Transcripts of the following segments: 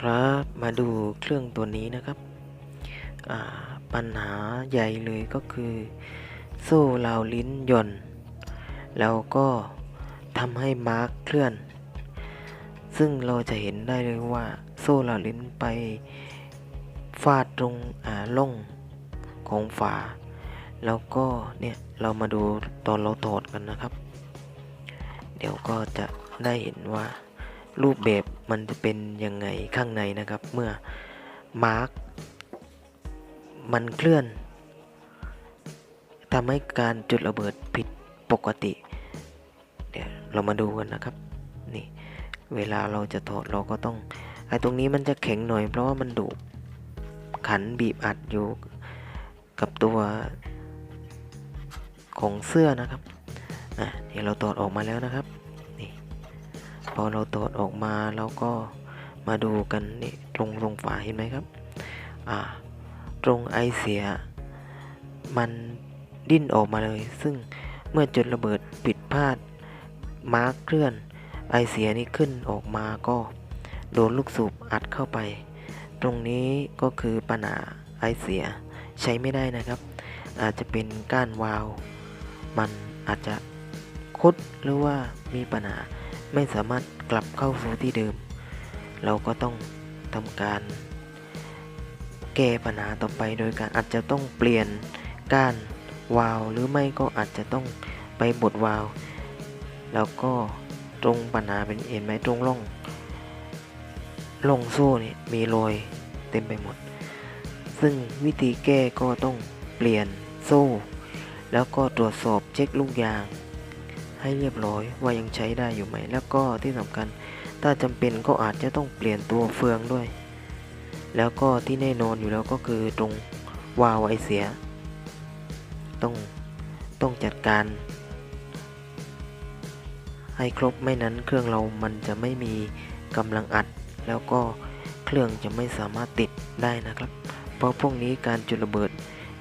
ครับ มาดูเครื่องตัวนี้นะครับปัญหาใหญ่เลยก็คือ โซ่ราวลิ้นย่อนแล้วก็ทำให้มาร์คเคลื่อน ซึ่งเราจะเห็นได้เลยว่า โซ่ราวลิ้นไปฟาดตรงล่องของฝา แล้วก็เนี่ยเรามาดูตอนเราถอดกันนะครับ เดี๋ยวก็จะได้เห็นว่า รูปแบบมันจะเป็นยังไงข้างในนะครับ เมื่อมาร์กมันเคลื่อนทำให้การจุดระเบิดผิดปกติ เดี๋ยวเรามาดูกันนะครับ นี่ เวลาเราจะถอดเราก็ต้องไอ้ตรงนี้มันจะแข็งหน่อย เพราะว่ามันดุขันบีบอัดอยู่กับตัวของเสื้อนะครับ อะนี่เราถอดออกมาแล้วนะครับ พอเราตรวจออกมาแล้วก็มาดูกันนี่ตรงตรงฝาเห็นไหมครับอ่าตรงไอเสีย มันดิ้นออกมาเลย ซึ่งเมื่อจุดระเบิดผิดพลาดมาร์กเคลื่อน ไอเสียนี่ขึ้นออกมาก็โดนลูกสูบอัดเข้าไป ตรงนี้ก็คือปัญหาไอเสียใช้ไม่ได้นะครับ อาจจะเป็นก้านวาล์วมันอาจจะคุดหรือว่ามีปัญหา ไม่สามารถกลับเข้าสู่ที่เดิม เราก็ต้องทำการแก้ปัญหาต่อไปโดยการอาจจะต้องเปลี่ยนก้านวาล์วหรือไม่ก็อาจจะต้องไปบดวาล์วแล้วก็ตรงปัญหาเป็นเห็นไหมตรงร่องร่องโซ่นี่มีรอยเต็มไปหมด ซึ่งวิธีแก้ก็ต้องเปลี่ยนโซ่ แล้วก็ตรวจสอบเช็คลูกยาง ให้เรียบร้อยว่ายังใช้ได้อยู่ไหม แล้วก็ที่สำคัญถ้าจำเป็นก็อาจจะต้องเปลี่ยนตัวเฟืองด้วย แล้วก็ที่แน่นอนอยู่แล้วก็คือตรงวาวไอเสีย ต้องต้องจัดการ ให้ครบไม่นั้นเครื่องเรามันจะไม่มีกำลังอัด แล้วก็เครื่องจะไม่สามารถติดได้นะครับ เพราะพวกนี้การจุดระเบิด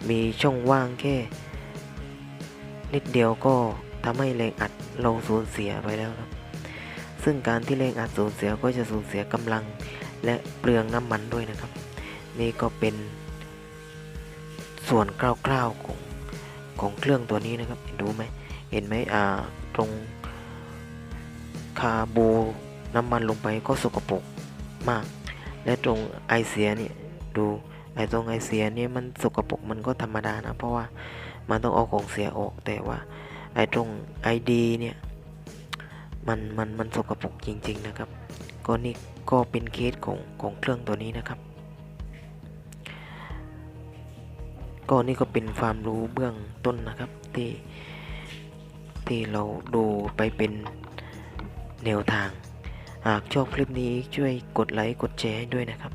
มีช่องว่างแค่นิดเดียวก็ ทำให้แรงอัดเราสูญเสียไปแล้วครับ ซึ่งการที่แรงอัดสูญเสียก็จะสูญเสียกำลังและเปลืองน้ำมันด้วยนะครับ นี่ก็เป็นส่วนคร่าวๆของของเครื่องตัวนี้นะครับเห็นดูไหมเห็นไหมอ่าตรงคาบูน้ำมันลงไปก็สกปรกมาก และตรงไอเสียนี่ดูไอตรงไอเสียนี่มันสกปรกมันก็ธรรมดานะ เพราะว่ามันต้องเอาของเสียออกแต่ว่า ไอตรงไอดีเนี่ย มันมันมันสกปรกจริง ๆ นะครับ ก็นี่ก็เป็นเคสของของเครื่องตัวนี้นะครับ ก็นี่ก็เป็นความรู้เบื้องต้นนะครับที่ที่เราดูไปเป็นแนวทาง หากชอบคลิปนี้ช่วยกดไลค์กดแชร์ให้ด้วยนะครับ